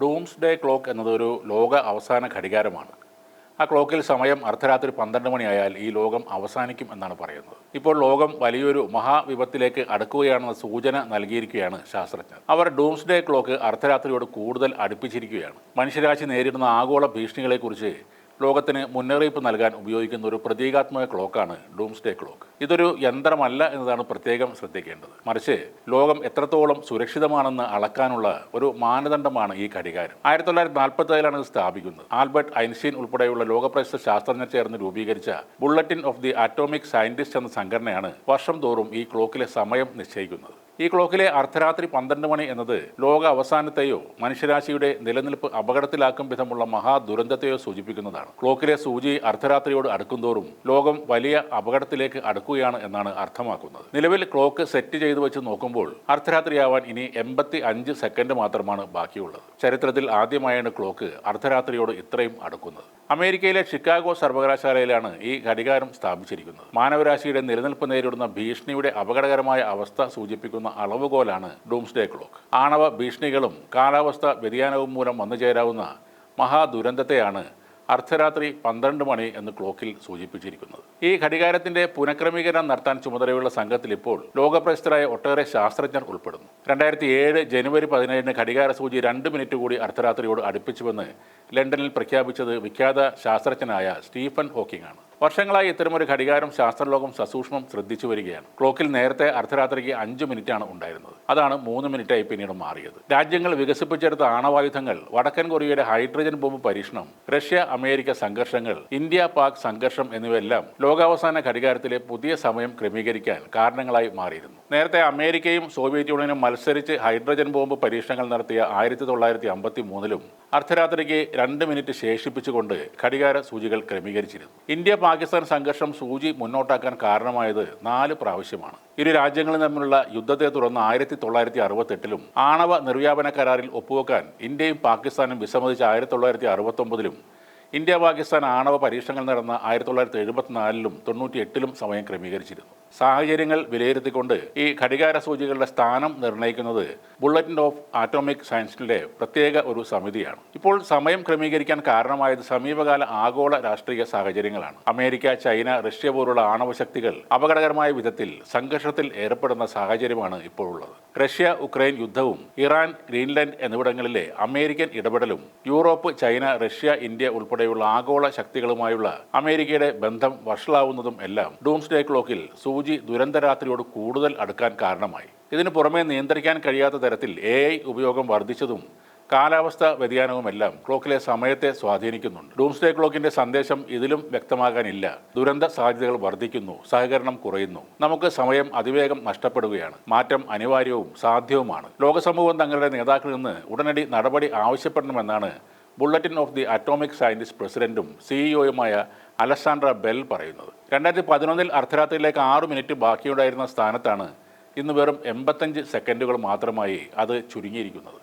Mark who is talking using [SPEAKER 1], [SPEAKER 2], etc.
[SPEAKER 1] Dooms day clock എന്നത് ഒരു ലോക അവസാന ഘടികാരമാണ്. ആ ക്ലോക്കിൽ സമയം അർദ്ധരാത്രി പന്ത്രണ്ട് മണിയായാൽ ഈ ലോകം അവസാനിക്കും എന്നാണ് പറയുന്നത്. ഇപ്പോൾ ലോകം വലിയൊരു മഹാവിപത്തിലേക്ക് അടുക്കുകയാണെന്ന സൂചന നൽകിയിരിക്കുകയാണ് ശാസ്ത്രജ്ഞർ. അവർ ഡൂംസ് ഡേ ക്ലോക്ക് അർദ്ധരാത്രിയോട് കൂടുതൽ അടുപ്പിച്ചിരിക്കുകയാണ്. മനുഷ്യരാശി നേരിടുന്ന ആഗോള ഭീഷണികളെക്കുറിച്ച് ലോകത്തിന് മുന്നറിയിപ്പ് നൽകാൻ ഉപയോഗിക്കുന്ന ഒരു പ്രതീകാത്മക ക്ലോക്കാണ് ഡൂംസ്ഡേ ക്ലോക്ക്. ഇതൊരു യന്ത്രമല്ല എന്നതാണ് പ്രത്യേകം ശ്രദ്ധിക്കേണ്ടത്. മറിച്ച് ലോകം എത്രത്തോളം സുരക്ഷിതമാണെന്ന് അളക്കാനുള്ള ഒരു മാനദണ്ഡമാണ് ഈ ഘടികാരം. ആയിരത്തി തൊള്ളായിരത്തി നാൽപ്പത്തി ഏഴിലാണ് ഇത് സ്ഥാപിക്കുന്നത്. ആൽബർട്ട് ഐൻസ്റ്റീൻ ഉൾപ്പെടെയുള്ള ലോകപ്രശസ്ത ശാസ്ത്രജ്ഞർ ചേർന്ന് രൂപീകരിച്ച bulletin of the atomic scientist എന്ന സംഘടനയാണ് വർഷം തോറും ഈ ക്ലോക്കിലെ സമയം നിശ്ചയിക്കുന്നത്. ഈ ക്ലോക്കിലെ അർദ്ധരാത്രി പന്ത്രണ്ട് മണി എന്നത് ലോക അവസാനത്തെയോ മനുഷ്യരാശിയുടെ നിലനിൽപ്പ് അപകടത്തിലാക്കും വിധമുള്ള മഹാദുരന്തത്തെയോ സൂചിപ്പിക്കുന്നതാണ്. ക്ലോക്കിലെ സൂചി അർദ്ധരാത്രിയോട് അടുക്കുന്തോറും ലോകം വലിയ അപകടത്തിലേക്ക് അടുക്കുകയാണ് എന്നാണ് അർത്ഥമാക്കുന്നത്. നിലവിൽ ക്ലോക്ക് സെറ്റ് ചെയ്തു വെച്ച് നോക്കുമ്പോൾ അർദ്ധരാത്രിയാവാൻ ഇനി എൺപത്തി അഞ്ച് സെക്കൻഡ് മാത്രമാണ് ബാക്കിയുള്ളത്. ചരിത്രത്തിൽ ആദ്യമായാണ് ക്ലോക്ക് അർദ്ധരാത്രിയോട് ഇത്രയും അടുക്കുന്നത്. അമേരിക്കയിലെ ഷിക്കാഗോ സർവകലാശാലയിലാണ് ഈ ഘടികാരം സ്ഥാപിച്ചിരിക്കുന്നത്. മാനവരാശിയുടെ നിലനിൽപ്പ് നേരിടുന്ന ഭീഷണിയുടെ അപകടകരമായ അവസ്ഥ സൂചിപ്പിക്കുന്ന അളവുകോലാണ് ഡൂംസ്ഡേ ക്ലോക്ക്. ആണവ ഭീഷണികളും കാലാവസ്ഥ വ്യതിയാനവും മൂലം വന്നു ചേരാവുന്ന മഹാദുരന്തത്തെയാണ് അർദ്ധരാത്രി പന്ത്രണ്ട് മണി എന്ന് ക്ലോക്കിൽ സൂചിപ്പിച്ചിരിക്കുന്നത്. ഈ ഘടികാരത്തിന്റെ പുനഃക്രമീകരണം നടത്താൻ ചുമതലയുള്ള സംഘത്തിൽ ഇപ്പോൾ ലോകപ്രശസ്തരായ ഒട്ടേറെ ശാസ്ത്രജ്ഞർ ഉൾപ്പെടുന്നു. രണ്ടായിരത്തി ഏഴ് ജനുവരി പതിനേഴിന് ഘടികാര സൂചി രണ്ട് മിനിറ്റ് കൂടി അർദ്ധരാത്രിയോട് അടുപ്പിച്ചുവെന്ന് ലണ്ടനിൽ പ്രഖ്യാപിച്ചത് വിഖ്യാത ശാസ്ത്രജ്ഞനായ സ്റ്റീഫൻ ഹോക്കിംഗ് ആണ് വർഷങ്ങളായി ഇത്തരമൊരു ഘടികാരം ശാസ്ത്രലോകം സസൂക്ഷ്മം ശ്രദ്ധിച്ചു വരികയാണ്. ക്ലോക്കിൽ നേരത്തെ അർദ്ധരാത്രിക്ക് അഞ്ച് മിനിറ്റാണ് ഉണ്ടായിരുന്നത്. അതാണ് മൂന്ന് മിനിറ്റായി പിന്നീട് മാറിയത്. രാജ്യങ്ങൾ വികസിപ്പിച്ചെടുത്ത ആണവായുധങ്ങൾ വടക്കൻ കൊറിയയുടെ ഹൈഡ്രജൻ ബോംബ് പരീക്ഷണം റഷ്യ അമേരിക്ക സംഘർഷങ്ങൾ ഇന്ത്യ പാക് സംഘർഷം എന്നിവയെല്ലാം ലോകാവസാന ഘടികാരത്തിലെ പുതിയ സമയം ക്രമീകരിക്കാൻ കാരണങ്ങളായി മാറിയിരുന്നു. നേരത്തെ അമേരിക്കയും സോവിയറ്റ് യൂണിയനും മത്സരിച്ച് ഹൈഡ്രജൻ ബോംബ് പരീക്ഷണങ്ങൾ നടത്തിയ ആയിരത്തി തൊള്ളായിരത്തി അമ്പത്തി മൂന്നിലും അർദ്ധരാത്രിക്ക് രണ്ട് മിനിറ്റ് ശേഷിപ്പിച്ചുകൊണ്ട് ഘടികാര സൂചികൾ ക്രമീകരിച്ചിരുന്നു. ഇന്ത്യ പാകിസ്ഥാൻ സംഘർഷം സൂചി മുന്നോട്ടാക്കാൻ കാരണമായത് നാല് പ്രാവശ്യമാണ്. ഇരു രാജ്യങ്ങളും തമ്മിലുള്ള യുദ്ധത്തെ തുടർന്ന് ആയിരത്തി തൊള്ളായിരത്തി അറുപത്തെട്ടിലും ആണവ നിർവ്യാപന കരാറിൽ ഒപ്പുവെക്കാൻ ഇന്ത്യയും പാകിസ്ഥാനും വിസമ്മതിച്ച ആയിരത്തി തൊള്ളായിരത്തി അറുപത്തൊമ്പതിലും ഇന്ത്യ പാകിസ്ഥാൻ ആണവ പരീക്ഷണങ്ങൾ നടന്ന ആയിരത്തി തൊള്ളായിരത്തി എഴുപത്തിനാലിലും തൊണ്ണൂറ്റി എട്ടിലും സമയം ക്രമീകരിച്ചിരുന്നു. സാഹചര്യങ്ങൾ വിലയിരുത്തിക്കൊണ്ട് ഈ ഘടികാര സൂചികളുടെ സ്ഥാനം നിർണയിക്കുന്നത് ബുള്ളറ്റിൻ ഓഫ് ആറ്റോമിക് സയൻസിലെ പ്രത്യേക ഒരു സമിതിയാണ്. ഇപ്പോൾ സമയം ക്രമീകരിക്കാൻ കാരണമായത് സമീപകാല ആഗോള രാഷ്ട്രീയ സാഹചര്യങ്ങളാണ്. അമേരിക്ക ചൈന റഷ്യ പോലുള്ള ആണവ ശക്തികൾ അപകടകരമായ വിധത്തിൽ സംഘർഷത്തിൽ ഏർപ്പെടുന്ന സാഹചര്യമാണ് ഇപ്പോൾ ഉള്ളത് റഷ്യ ഉക്രൈൻ യുദ്ധവും ഇറാൻ ഗ്രീൻലൻഡ് എന്നിവിടങ്ങളിലെ അമേരിക്കൻ ഇടപെടലും യൂറോപ്പ് ചൈന റഷ്യ ഇന്ത്യ ഉൾപ്പെടെയുള്ള ആഗോള ശക്തികളുമായുള്ള അമേരിക്കയുടെ ബന്ധം വഷളാവുന്നതും എല്ലാം ഡൂംസ്ഡേ ക്ലോക്കിൽ സൂചി ദുരന്തരാത്രിയോട് കൂടുതൽ അടുക്കാൻ കാരണമായി. ഇതിനു പുറമെ നിയന്ത്രിക്കാൻ കഴിയാത്ത തരത്തിൽ എ ഉപയോഗം വർദ്ധിച്ചതും കാലാവസ്ഥ വ്യതിയാനവുമെല്ലാം ക്ലോക്കിലെ സമയത്തെ സ്വാധീനിക്കുന്നുണ്ട്. ഡൂംസ്ഡേ ക്ലോക്കിന്റെ സന്ദേശം ഇതിലും വ്യക്തമാകാനില്ല. ദുരന്ത സാധ്യതകൾ വർദ്ധിക്കുന്നു സഹകരണം കുറയുന്നു. നമുക്ക് സമയം അതിവേഗം നഷ്ടപ്പെടുകയാണ്. മാറ്റം അനിവാര്യവും സാധ്യവുമാണ്. ലോകസമൂഹം തങ്ങളുടെ നേതാക്കളിൽ നിന്ന് ഉടനടി നടപടി ആവശ്യപ്പെടണമെന്നാണ് bulletin of the atomic scientist പ്രസിഡന്റും സിഇഒയുമായ അലസാൻഡ്ര ബെൽ പറയുന്നത്. രണ്ടായിരത്തി പതിനൊന്നിൽ അർദ്ധരാത്രിയിലേക്ക് ആറ് മിനിറ്റ് ബാക്കിയുണ്ടായിരുന്ന സ്ഥാനത്താണ് ഇന്ന് വെറും എൺപത്തഞ്ച് സെക്കൻഡുകൾ മാത്രമായി അത് ചുരുങ്ങിയിരിക്കുന്നത്.